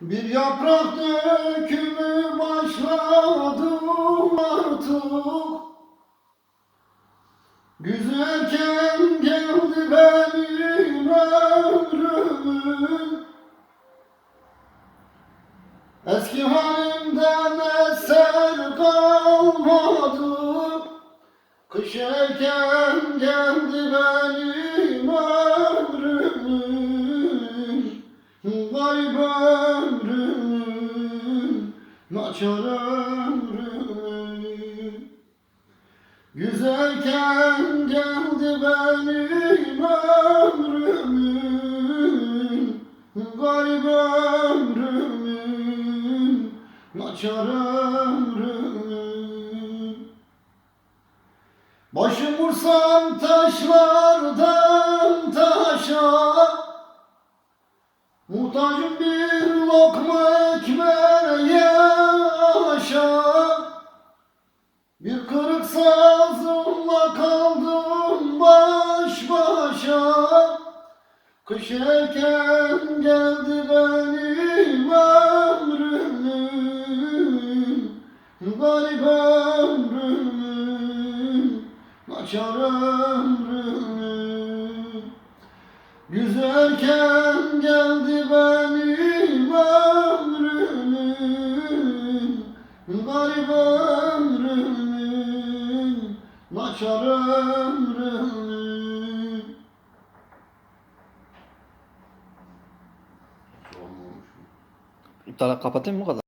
Bir yaprak dökümü başladı artık. Güzelken geldi benim ömrümün. Eski halimden eser kalmadı. Kış erken geldi benim ömrümün Garip ömrümün Naçar ömrümün. Güzelken geldi benim ömrümün Garip ömrümün Naçar ömrümün. Başım vursam taşlardan taşa Muhtacım bir lokma ekmeğe aşa Bir kırık sazımla kaldım baş başa. Kış erken geldi benim ömrümün Garip ömrümün Naçar ömrümün Güzelken geldi benim ömrümün Garip ömrümün Naçar ömrümün kapatayım mı kadar?